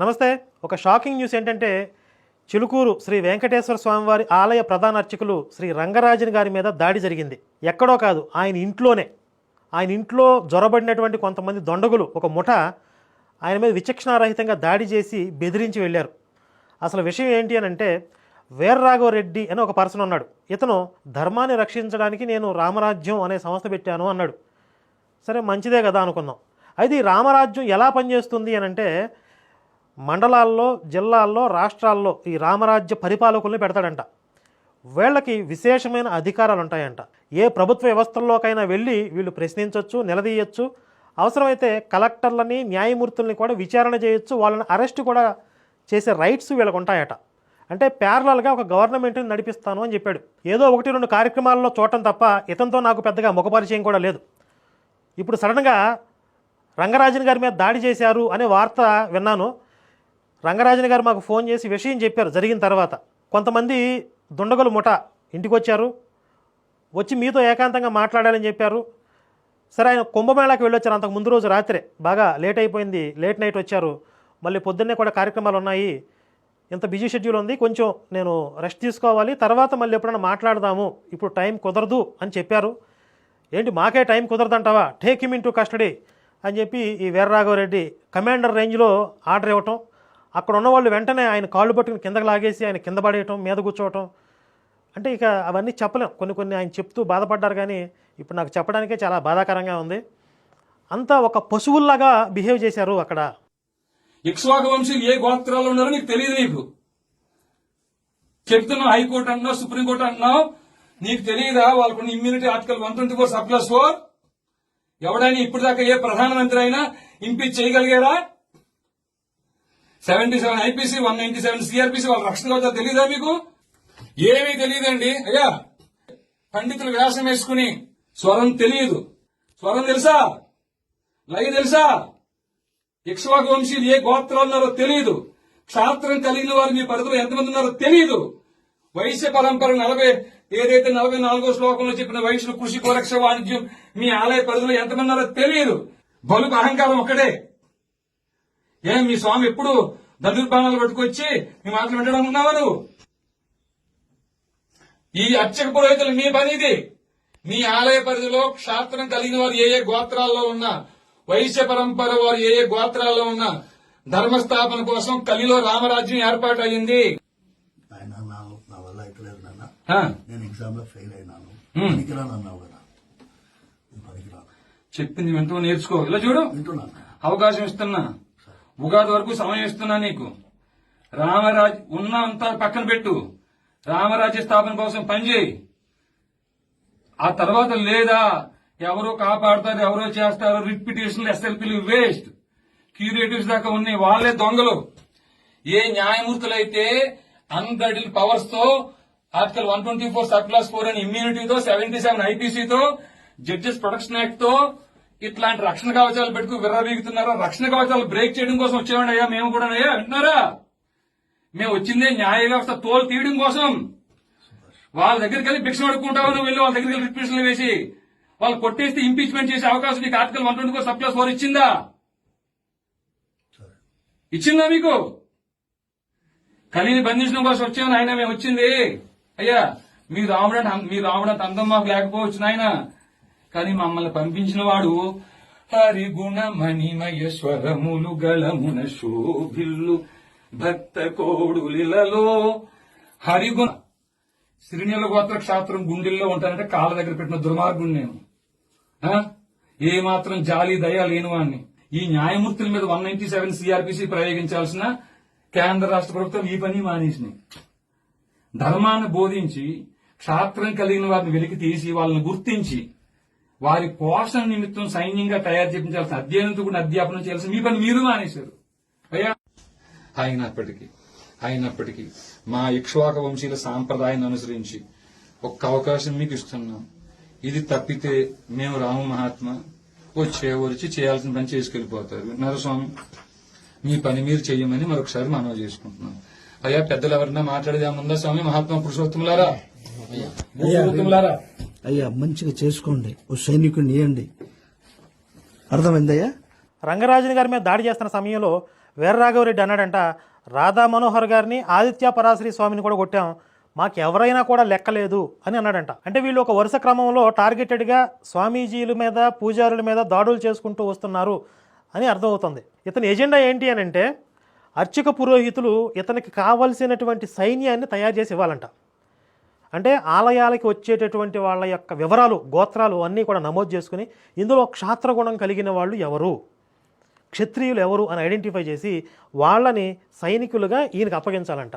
నమస్తే. ఒక shocking news ఏంటంటే చిలుకూరు శ్రీ వెంకటేశ్వర స్వామివారి ఆలయ ప్రధాన అర్చకులు శ్రీ రంగరాజన్ గారి మీద దాడి జరిగింది. ఎక్కడో కాదు ఆయన ఇంట్లోనే. ఆయన ఇంట్లో జొరబడినటువంటి కొంతమంది దొండగులు ఒక ముఠ ఆయన మీద విచక్షణారహితంగా దాడి చేసి బెదిరించి వెళ్ళారు. అసలు విషయం ఏంటి అని అంటే వీర్రాఘవరెడ్డి అని ఒక పర్సన్ ఉన్నాడు. ఇతను ధర్మాన్ని రక్షించడానికి నేను రామరాజ్యం అనే సంస్థ పెట్టాను అన్నాడు. సరే మంచిదే కదా అనుకున్నాం అయితే ఈ రామరాజ్యం ఎలా పనిచేస్తుంది అని అంటే మండలాల్లో జిల్లాల్లో రాష్ట్రాల్లో ఈ రామరాజ్య పరిపాలకుల్ని పెడతాడంట. వీళ్ళకి విశేషమైన అధికారాలు ఉంటాయంట ఏ ప్రభుత్వ వ్యవస్థల్లోకైనా వెళ్ళి వీళ్ళు ప్రశ్నించవచ్చు నిలదీయచ్చు. అవసరమైతే కలెక్టర్లని న్యాయమూర్తుల్ని కూడా విచారణ చేయొచ్చు. వాళ్ళని అరెస్ట్ కూడా చేసే రైట్స్ వీళ్ళకు ఉంటాయట అంటే ప్యారలల్గా ఒక గవర్నమెంట్ని నడిపిస్తాను అని చెప్పాడు. ఏదో ఒకటి రెండు కార్యక్రమాల్లో చూడటం తప్ప ఇతనితో నాకు పెద్దగా ముఖపరిచయం కూడా లేదు. ఇప్పుడు సడన్గా రంగరాజన్ గారి మీద దాడి చేశారు అనే వార్త విన్నాను. రంగరాజన్ గారు మాకు ఫోన్ చేసి విషయం చెప్పారు జరిగిన తర్వాత. కొంతమంది దుండగులు ముఠ ఇంటికి వచ్చారు వచ్చి మీతో ఏకాంతంగా మాట్లాడాలని చెప్పారు. సరే ఆయన కుంభమేళాకి వెళ్ళొచ్చారు. అంతకు ముందు రోజు రాత్రే. బాగా లేట్ అయిపోయింది. లేట్ నైట్ వచ్చారు. మళ్ళీ పొద్దున్నే కూడా కార్యక్రమాలు ఉన్నాయి. ఇంత బిజీ షెడ్యూల్ ఉంది. కొంచెం నేను రెస్ట్ తీసుకోవాలి. తర్వాత మళ్ళీ ఎప్పుడైనా మాట్లాడదాము. ఇప్పుడు టైం కుదరదు అని చెప్పారు. ఏంటి మాకే టైం కుదరదంటావా? Take him into custody అని చెప్పి ఈ వీర్రాఘవరెడ్డి కమాండర్ రేంజ్లో ఆర్డర్ ఇవ్వటం అక్కడ ఉన్న వాళ్ళు వెంటనే ఆయన కాళ్ళు పట్టుకుని కిందకు లాగేసి ఆయన కింద పడేయటం మీద కూర్చోవటం. అంటే ఇక అవన్నీ చెప్పలేం. కొన్ని కొన్ని ఆయన చెప్తూ బాధపడ్డారు కానీ ఇప్పుడు నాకు చెప్పడానికే చాలా బాధాకరంగా ఉంది. అంతా ఒక పశువుల్లాగా బిహేవ్ చేశారు అక్కడ. ఇక్ష్వాకు వంశీయులు ఏ గోత్రాలు ఉన్నారో నీకు తెలియదు నీకు. చెప్తున్నా హైకోర్టు అన్నా సుప్రీంకోర్టు అన్నా నీకు తెలియదా వాళ్ళకున్న immunity article one twenty four sub plus four? ఎవడైనా ఇప్పటిదాకా ఏ ప్రధానమంత్రి అయినా impeach చేయగలిగారా? Seventy seven IPC one ninety seven CrPC వాళ్ళ రక్షణ కవచం తెలియదా మీకు? ఏమీ తెలియదండి అయ్యా పండితులు వ్యాసం వేసుకుని స్వరం తెలియదు. స్వరం తెలుసా? లయ తెలుసా? ఇక్ష్వాకు వంశీలు ఏ గోత్రాలు ఉన్నారో తెలియదు క్షాత్రం కలిగిన వారు మీ పరిధిలో ఎంతమంది ఉన్నారో తెలియదు వైశ్య పరంపర నలభై ఏదైతే నలభై నాలుగో శ్లోకంలో చెప్పిన వైశ్యులు కృషి కోరక్ష వాణిజ్యం మీ ఆలయ పరిధిలో ఎంతమంది ఉన్నారో తెలియదు బలుకు అహంకారం ఒకటే ఏం మీ స్వామి ఎప్పుడు ధనుర్బాణాలు పట్టుకొచ్చి మీ మాటలు వింటడం ఉన్నావా నువ్వు ఈ అర్చక పురోహితులు మీ పని ఇది. మీ ఆలయ పరిధిలో క్షాత్రం కలిగిన వారు ఏ ఏ గోత్రాల్లో ఉన్నా వైశ్య పరంపర వారు ఏ ఏ గోత్రాల్లో ఉన్నా ధర్మస్థాపన కోసం కలిలో రామరాజ్యం ఏర్పాటు అయింది. ఆయన నా నా వల్ల అయితలేదు నాన్న. ఆ, నేను ఎగ్జామ్లో ఫెయిల్ అయినాను. హ్మ్. పనికిరాను అన్నావు కదా. నేను పనికిరాను. చెప్పింది వింటూ నేర్చుకో. ఇలా చూడు. అవకాశం ఇస్తున్నా. ఉగాది వరకు సమయం ఇస్తున్నా నీకు. రామరాజ్ ఉన్నంతా పక్కన పెట్టు. రామరాజ్య స్థాపన కోసం పనిచేయి ఆ తర్వాత లేదా ఎవరో కాపాడతారు ఎవరో చేస్తారు రిట్ పిటిషన్లు ఎస్ఎల్పీలు వేస్ట్. క్యూరేటివ్స్ దాకా ఉన్నాయి వాళ్ళే దొంగలు. ఏ న్యాయమూర్తులైతే అన్గడిల్ పవర్స్తో article one twenty four sub clause four అని ఇమ్యూనిటీతో సెవెంటీ సెవెన్ ఐపీసీతో జడ్జెస్ ప్రొటెక్షన్ యాక్ట్తో ఇట్లాంటి రక్షణ కవచాలు పెట్టుకు విర్రవీగుతున్నారో రక్షణ కవచాలు బ్రేక్ చేయడం కోసం వచ్చామండి అయ్యా మేము కూడా అయ్యా వింటున్నారా? మేము వచ్చిందే న్యాయ వ్యవస్థ తోలు తీయడం కోసం. వాళ్ళ దగ్గరికి వెళ్ళి భిక్ష అడుక్కుంటావు నువ్వు వెళ్ళి వాళ్ళ దగ్గరికి వెళ్ళి రిప్రెషన్లు వేసి? వాళ్ళు కొట్టేస్తే ఇంపీచ్మెంట్ చేసే అవకాశం నీకు article one twenty four sub clause four ఇచ్చిందా ఇచ్చిందా మీకు? కలిని బంధించడం కోసం వచ్చామని ఆయన మేము వచ్చింది. అయ్యా మీ రావడం మీ రావడం అందం మాకు లేకపోవచ్చు నాయన. కానీ మమ్మల్ని పంపించిన వాడు హరిగుణ మణిమయ స్వరములు గళమున శోభిల్లు భక్త కోడులిలలో హరిగుణ శ్రీనీల గోత్ర క్షాత్రం గుండెల్లో ఉంటానంటే కాళ్ళ దగ్గర పెట్టిన దుర్మార్గుడు నేను. ఆ? ఏ మాత్రం జాలి దయ లేనివాడిని ఈ న్యాయమూర్తుల మీద వన్ నైన్టీ సెవెన్ సిఆర్పిసి ప్రయోగించాల్సిన కేంద్ర రాష్ట్ర ప్రభుత్వం ఈ పని మానేసినాయి ధర్మాన్ని బోధించి క్షాత్రం కలిగిన వారిని వెలికి తీసి వాళ్ళని గుర్తించి వారి పోషణ నిమిత్తం సైన్యంగా తయారు చేయించాల్సిన అధ్యయనంతో కూడా అధ్యాపనం చేయాల్సిన మీ పని మీరు మానేశారు. అయ్యా. అయినప్పటికీ అయినప్పటికీ మా ఇక్ష్వాక వంశీల సాంప్రదాయాన్ని అనుసరించి ఒక్క అవకాశం మీకు ఇస్తున్నాం. ఇది తప్పితే మేము రాము మహాత్మ వచ్చే వచ్చి చేయాల్సిన పని చేసుకెళ్ళిపోతారు నరస్వామి మీ పని మీరు చేయమని మరొకసారి మనవి చేసుకుంటున్నాం. అయ్యా పెద్దలు ఎవరన్నా మాట్లాడేదేమన్నా స్వామి? మహాత్మా పురుషోత్తములారా? అయ్యా. మంచిగా చేసుకోండి. ఓ సైనికుడిని ఇవ్వండి అర్థమైందయ్యా? రంగరాజన్ గారి మీద దాడి చేస్తున్న సమయంలో వీరరాఘవరెడ్డి అన్నాడంట రాధా మనోహర్ గారిని ఆదిత్య పరాశరి స్వామిని కూడా కొట్టాం. మాకు ఎవరైనా కూడా లెక్కలేదు అని అన్నాడంట. అంటే వీళ్ళు ఒక వరుస క్రమంలో టార్గెటెడ్గా స్వామీజీల మీద పూజారుల మీద దాడులు చేసుకుంటూ వస్తున్నారు అని అర్థమవుతుంది. ఇతని ఎజెండా ఏంటి అని అంటే అర్చక పురోహితులు ఇతనికి కావలసినటువంటి సైన్యాన్ని తయారు చేసి ఇవ్వాలంట. అంటే ఆలయాలకి వచ్చేటటువంటి వాళ్ళ యొక్క వివరాలు గోత్రాలు అన్నీ కూడా నమోదు చేసుకుని ఇందులో క్షాత్రగుణం కలిగిన వాళ్ళు ఎవరు? క్షత్రియులు ఎవరు అని ఐడెంటిఫై చేసి వాళ్ళని సైనికులుగా ఈయనకి అప్పగించాలంట.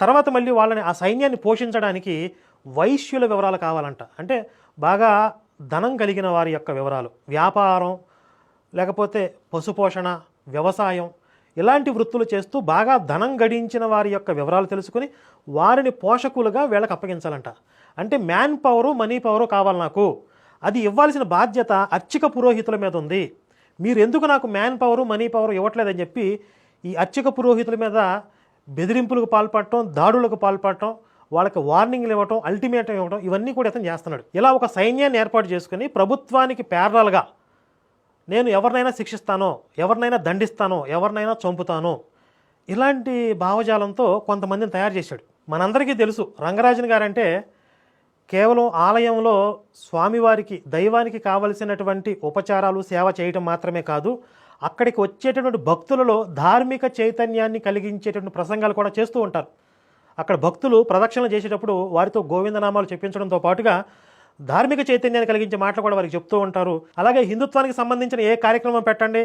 తర్వాత మళ్ళీ వాళ్ళని ఆ సైన్యాన్ని పోషించడానికి వైశ్యుల వివరాలు కావాలంట. అంటే బాగా ధనం కలిగిన వారి యొక్క వివరాలు. వ్యాపారం లేకపోతే పశుపోషణ వ్యవసాయం ఇలాంటి వృత్తులు చేస్తూ బాగా ధనం గడించిన వారి యొక్క వివరాలు తెలుసుకుని వారిని పోషకులుగా వీళ్ళకి అప్పగించాలంట. అంటే మ్యాన్ పవరు మనీ పవరు కావాలి నాకు. అది ఇవ్వాల్సిన బాధ్యత అర్చక పురోహితుల మీద ఉంది. మీరు ఎందుకు నాకు మ్యాన్ పవరు మనీ పవరు ఇవ్వట్లేదని చెప్పి ఈ అర్చక పురోహితుల మీద బెదిరింపులకు పాల్పడటం దాడులకు పాల్పడటం వాళ్ళకి వార్నింగ్లు ఇవ్వటం అల్టిమేటం ఇవ్వటం ఇవన్నీ కూడా ఇతను చేస్తున్నాడు. ఇలా ఒక సైన్యాన్ని ఏర్పాటు చేసుకుని ప్రభుత్వానికి ప్యారలల్గా నేను ఎవరినైనా శిక్షిస్తానో ఎవరినైనా దండిస్తానో ఎవరినైనా చంపుతానో ఇలాంటి భావజాలంతో కొంతమందిని తయారు చేశాడు. మనందరికీ తెలుసు రంగరాజన్ గారంటే కేవలం ఆలయంలో స్వామివారికి దైవానికి కావలసినటువంటి ఉపచారాలు సేవ చేయటం మాత్రమే కాదు అక్కడికి వచ్చేటటువంటి భక్తులలో ధార్మిక చైతన్యాన్ని కలిగించేటువంటి ప్రసంగాలు కూడా చేస్తూ ఉంటారు. అక్కడ భక్తులు ప్రదక్షిణలు చేసేటప్పుడు వారితో గోవిందనామాలు చెప్పించడంతో పాటుగా ధార్మిక చైతన్యాన్ని కలిగించే మాటలు కూడా వారికి చెప్తూ ఉంటారు. అలాగే హిందుత్వానికి సంబంధించిన ఏ కార్యక్రమం పెట్టండి.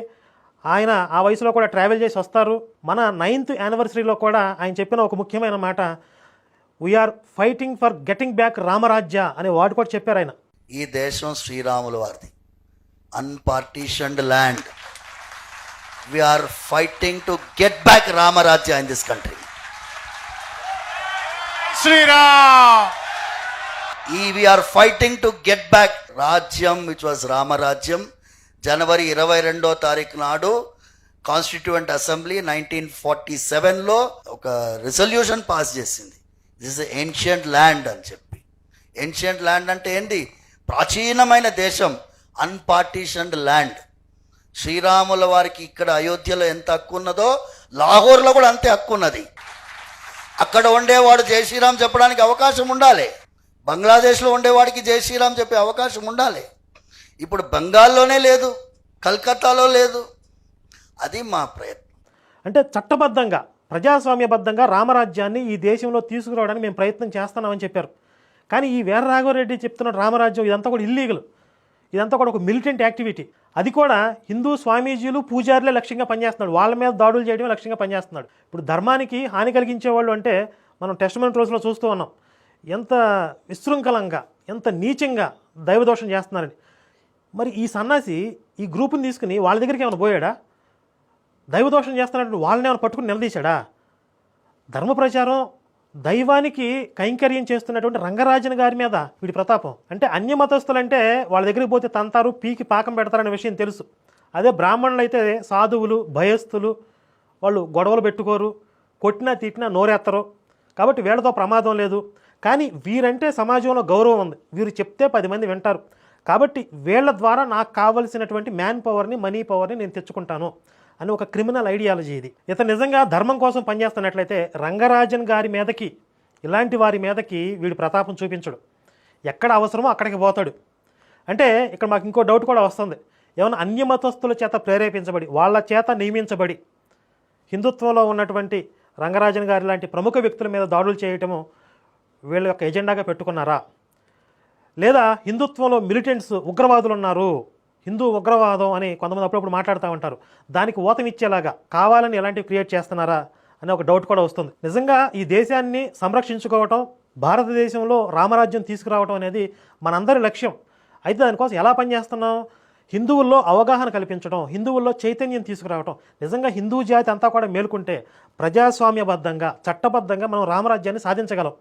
ఆయన ఆ వయసులో కూడా ట్రావెల్ చేసి వస్తారు. మన నైన్త్ యానివర్సరీలో కూడా ఆయన చెప్పిన ఒక ముఖ్యమైన మాట we're fighting for getting back Ramrajya అనే వాడు కూడా చెప్పారు ఆయన. ఈ దేశం శ్రీరాముల వారిది. Unpartitioned land we're fighting to get back Ramrajya in this country Shri Ram! ఈ we're fighting to get back రాజ్యం విచ్ వాజ్ రామరాజ్యం. జనవరి ఇరవై రెండో తారీఖు నాడు కాన్స్టిట్యూంట్ అసెంబ్లీ నైన్టీన్ ఫార్టీ సెవెన్లో ఒక రిజల్యూషన్ పాస్ చేసింది. దిస్ ఇస్ ఏన్షియంట్ ల్యాండ్ అని చెప్పి. ఏన్షియంట్ ల్యాండ్ అంటే ఏంటి ప్రాచీనమైన దేశం అన్పార్టీషన్డ్ ల్యాండ్ శ్రీరాముల వారికి ఇక్కడ అయోధ్యలో ఎంత హక్కు ఉన్నదో లాహోర్లో కూడా అంతే హక్కు ఉన్నది. అక్కడ ఉండేవాడు జై శ్రీరామ్ చెప్పడానికి అవకాశం ఉండాలి. బంగ్లాదేశ్లో ఉండేవాడికి జై శ్రీరామ్ చెప్పే అవకాశం ఉండాలి. ఇప్పుడు బెంగాల్లోనే లేదు కల్కత్తాలో లేదు. అది మా ప్రయత్నం. అంటే చట్టబద్ధంగా ప్రజాస్వామ్యబద్ధంగా రామరాజ్యాన్ని ఈ దేశంలో తీసుకురావడానికి మేము ప్రయత్నం చేస్తున్నామని చెప్పారు. కానీ ఈ వీరరాఘవరెడ్డి చెప్తున్న రామరాజ్యం ఇదంతా కూడా ఇల్లీగల్ ఇదంతా కూడా ఒక మిలిటెంట్ యాక్టివిటీ అది కూడా హిందూ స్వామీజీలు పూజారులే లక్ష్యంగా పనిచేస్తున్నాడు. వాళ్ళ మీద దాడులు చేయడమే లక్ష్యంగా పనిచేస్తున్నాడు. ఇప్పుడు ధర్మానికి హాని కలిగించేవాళ్ళు అంటే మనం టెస్ట్మెంట్ రోజులో చూస్తూ ఉన్నాం. ఎంత విశృంఖలంగా ఎంత నీచంగా దైవదోషం చేస్తున్నారని. మరి ఈ సన్నాసి ఈ గ్రూపుని తీసుకుని వాళ్ళ దగ్గరికి ఏమైనా పోయాడా? దైవదోషం చేస్తున్నట్టు వాళ్ళని ఏమైనా పట్టుకుని నిలదీశాడా? ధర్మ ప్రచారం దైవానికి కైంకర్యం చేస్తున్నటువంటి రంగరాజన్ గారి మీద వీడి ప్రతాపం. అంటే అన్య మతస్థులంటే వాళ్ళ దగ్గరికి పోతే తంతారు పీకి పాకం పెడతారనే విషయం తెలుసు. అదే బ్రాహ్మణులు అయితే సాధువులు భయస్థులు వాళ్ళు గొడవలు పెట్టుకోరు కొట్టినా తిట్టినా నోరెత్తరు. కాబట్టి వీళ్ళతో ప్రమాదం లేదు. కానీ వీరంటే సమాజంలో గౌరవం ఉంది. వీరు చెప్తే పది మంది వింటారు. కాబట్టి వీళ్ళ ద్వారా నాకు కావలసినటువంటి మ్యాన్ పవర్ని మనీ పవర్ని నేను తెచ్చుకుంటాను అని ఒక క్రిమినల్ ఐడియాలజీ ఇది. ఇతను నిజంగా ధర్మం కోసం పనిచేస్తున్నట్లయితే రంగరాజన్ గారి మీదకి ఇలాంటి వారి మీదకి వీడు ప్రతాపం చూపించడు. ఎక్కడ అవసరమో అక్కడికి పోతాడు. అంటే ఇక్కడ మాకు ఇంకో డౌట్ కూడా వస్తుంది. ఏమైనా అన్యమతస్థుల చేత ప్రేరేపించబడి వాళ్ళ చేత నియమించబడి హిందుత్వంలో ఉన్నటువంటి రంగరాజన్ గారి లాంటి ప్రముఖ వ్యక్తుల మీద దాడులు చేయటము వీళ్ళ యొక్క ఎజెండాగా పెట్టుకున్నారా? లేదా హిందుత్వంలో మిలిటెంట్స్ ఉగ్రవాదులు ఉన్నారు హిందూ ఉగ్రవాదం అని కొంతమంది అప్పుడప్పుడు మాట్లాడుతూ ఉంటారు. దానికి ఊతం ఇచ్చేలాగా కావాలని ఎలాంటివి క్రియేట్ చేస్తున్నారా? అనే ఒక డౌట్ కూడా వస్తుంది. నిజంగా ఈ దేశాన్ని సంరక్షించుకోవటం భారతదేశంలో రామరాజ్యం తీసుకురావటం అనేది మనందరి లక్ష్యం. అయితే దానికోసం ఎలా పనిచేస్తున్నాం? హిందువుల్లో అవగాహన కల్పించడం హిందువుల్లో చైతన్యం తీసుకురావటం. నిజంగా హిందూ జాతి అంతా కూడా మేల్కొంటే ప్రజాస్వామ్యబద్ధంగా చట్టబద్ధంగా మనం రామరాజ్యాన్ని సాధించగలం.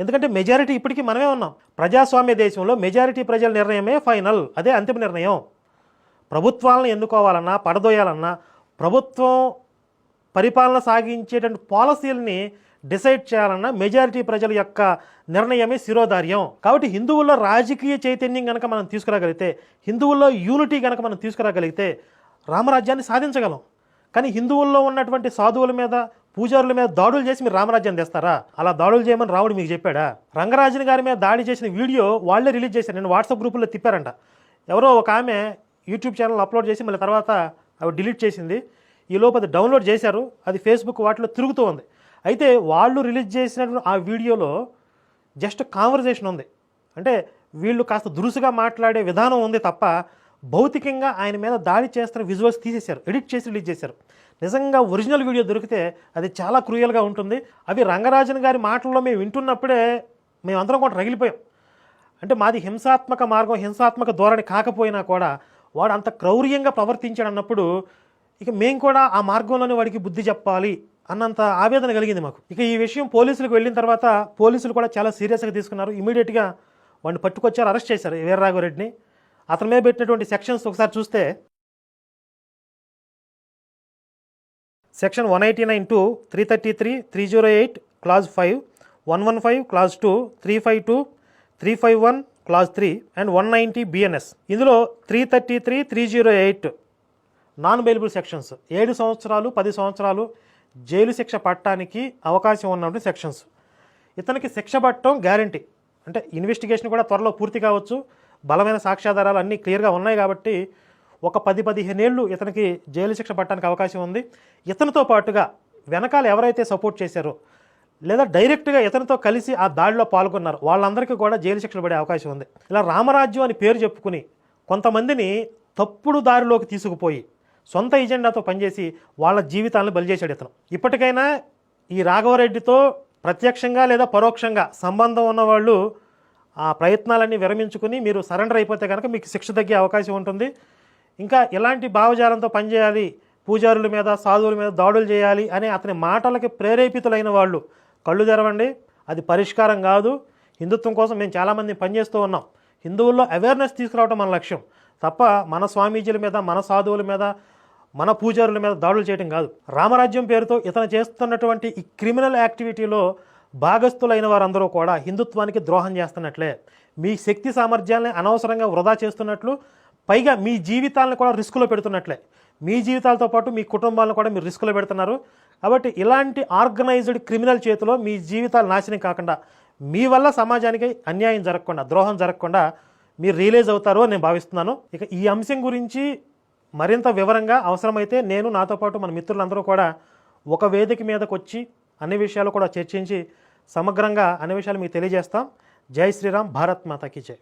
ఎందుకంటే మెజారిటీ ఇప్పటికీ మనమే ఉన్నాం. ప్రజాస్వామ్య దేశంలో మెజారిటీ ప్రజల నిర్ణయమే ఫైనల్ అదే అంతిమ నిర్ణయం. ప్రభుత్వాలను ఎన్నుకోవాలన్నా పడదోయాలన్నా ప్రభుత్వం పరిపాలన సాగించేటువంటి పాలసీలని డిసైడ్ చేయాలన్నా మెజారిటీ ప్రజల యొక్క నిర్ణయమే శిరోధార్యం. కాబట్టి హిందువుల్లో రాజకీయ చైతన్యం కనుక మనం తీసుకురాగలిగితే హిందువుల్లో యూనిటీ కనుక మనం తీసుకురాగలిగితే రామరాజ్యాన్ని సాధించగలం. కానీ హిందువుల్లో ఉన్నటువంటి సాధువుల మీద పూజారుల మీద దాడులు చేసి మీరు రామరాజ్యం తెస్తారా? అలా దాడులు చేయమని రాముడు మీకు చెప్పాడా? రంగరాజన్ గారి మీద దాడి చేసిన వీడియో వాళ్ళే రిలీజ్ చేశారు. నేను వాట్సాప్ గ్రూపుల్లో తిప్పారంట. ఎవరో ఒక ఆమె యూట్యూబ్ ఛానల్ అప్లోడ్ చేసి మళ్ళీ తర్వాత అవి డిలీట్ చేసింది. ఈ లోపు అది డౌన్లోడ్ చేశారు. అది ఫేస్బుక్ వాటిలో తిరుగుతూ ఉంది. అయితే వాళ్ళు రిలీజ్ చేసిన ఆ వీడియోలో జస్ట్ కాన్వర్జేషన్ ఉంది. అంటే వీళ్ళు కాస్త దురుసుగా మాట్లాడే విధానం ఉంది తప్ప భౌతికంగా ఆయన మీద దాడి చేస్తున్న విజువల్స్ తీసేశారు ఎడిట్ చేసి రిలీజ్ చేశారు. నిజంగా ఒరిజినల్ వీడియో దొరికితే అది చాలా క్రూయల్గా ఉంటుంది. అవి రంగరాజన్ గారి మాటల్లో మేము వింటున్నప్పుడే మేమందరం కూడా రగిలిపోయాం. అంటే మాది హింసాత్మక మార్గం హింసాత్మక ధోరణి కాకపోయినా కూడా వాడు అంత క్రౌర్యంగా ప్రవర్తించాడు అన్నప్పుడు ఇక మేము కూడా ఆ మార్గంలోనే వాడికి బుద్ధి చెప్పాలి అన్నంత ఆవేదన కలిగింది మాకు. ఇక ఈ విషయం పోలీసులకు వెళ్ళిన తర్వాత పోలీసులు కూడా చాలా సీరియస్గా తీసుకున్నారు. ఇమీడియట్గా వాడిని పట్టుకొచ్చారు అరెస్ట్ చేశారు. వీరరాఘవరెడ్డిని అతని మీద పెట్టినటువంటి సెక్షన్స్ ఒకసారి చూస్తే section one eighty nine two three thirty three three zero eight clause five one one five clause two three five two three five one clause three and one ninety BNS ఇందులో three thirty three three zero eight non bailable sections ఏడు సంవత్సరాలు పది సంవత్సరాలు jail శిక్ష పట్టడానికి అవకాశం ఉన్నటువంటి sections ఇతనికి శిక్ష పట్టడం గ్యారంటీ అంటే ఇన్వెస్టిగేషన్ కూడా త్వరలో పూర్తి కావచ్చు. బలమైన సాక్ష్యాధారాలు అన్నీ క్లియర్గా ఉన్నాయి కాబట్టి ఒక పది పదిహేను ఏళ్ళు ఇతనికి జైలు శిక్ష పట్టడానికి అవకాశం ఉంది. ఇతనితో పాటుగా వెనకాల ఎవరైతే సపోర్ట్ చేశారో లేదా డైరెక్ట్గా ఇతనితో కలిసి ఆ దాడిలో పాల్గొన్నారు వాళ్ళందరికీ కూడా జైలు శిక్షలు పడే అవకాశం ఉంది. ఇలా రామరాజ్యం అని పేరు చెప్పుకుని కొంతమందిని తప్పుడు దారిలోకి తీసుకుపోయి సొంత ఎజెండాతో పనిచేసి వాళ్ళ జీవితాలను బలిచేశాడు ఇతను. ఇప్పటికైనా ఈ రాఘవరెడ్డితో ప్రత్యక్షంగా లేదా పరోక్షంగా సంబంధం ఉన్నవాళ్ళు ఆ ప్రయత్నాలన్నీ విరమించుకుని మీరు సరెండర్ అయిపోతే కనుక మీకు శిక్ష తగ్గే అవకాశం ఉంటుంది. ఇంకా ఎలాంటి భావజాలంతో పనిచేయాలి? పూజారుల మీద సాధువుల మీద దాడులు చేయాలి అనే అతని మాటలకి ప్రేరేపితులైన వాళ్ళు కళ్ళు తెరవండి. అది పరిష్కారం కాదు. హిందుత్వం కోసం మేము చాలామంది పనిచేస్తూ ఉన్నాం. హిందువుల్లో అవేర్నెస్ తీసుకురావడం మన లక్ష్యం. తప్ప మన స్వామీజీల మీద మన సాధువుల మీద మన పూజారుల మీద దాడులు చేయడం కాదు. రామరాజ్యం పేరుతో ఇతను చేస్తున్నటువంటి ఈ క్రిమినల్ యాక్టివిటీలో భాగస్థులైన వారందరూ కూడా హిందుత్వానికి ద్రోహం చేస్తున్నట్లే. మీ శక్తి సామర్థ్యాలని అనవసరంగా వృధా చేస్తున్నట్లు పైగా మీ జీవితాలను కూడా రిస్కులో పెడుతున్నట్లే. మీ జీవితాలతో పాటు మీ కుటుంబాలను కూడా మీరు రిస్కులో పెడుతున్నారు. కాబట్టి ఇలాంటి ఆర్గనైజ్డ్ క్రిమినల్ చేతిలో మీ జీవితాలు నాశనం కాకుండా మీ వల్ల సమాజానికి అన్యాయం జరగకుండా ద్రోహం జరగకుండా మీరు రియలైజ్ అవుతారు అని నేను భావిస్తున్నాను. ఇక ఈ అంశం గురించి మరింత వివరంగా అవసరమైతే నేను నాతో పాటు మన మిత్రులందరూ కూడా ఒక వేదిక మీదకి వచ్చి అన్ని విషయాలు కూడా చర్చించి సమగ్రంగా అన్ని విషయాలు మీకు తెలియజేస్తాం. జై శ్రీరామ్ భారత్ మాతాకి జై.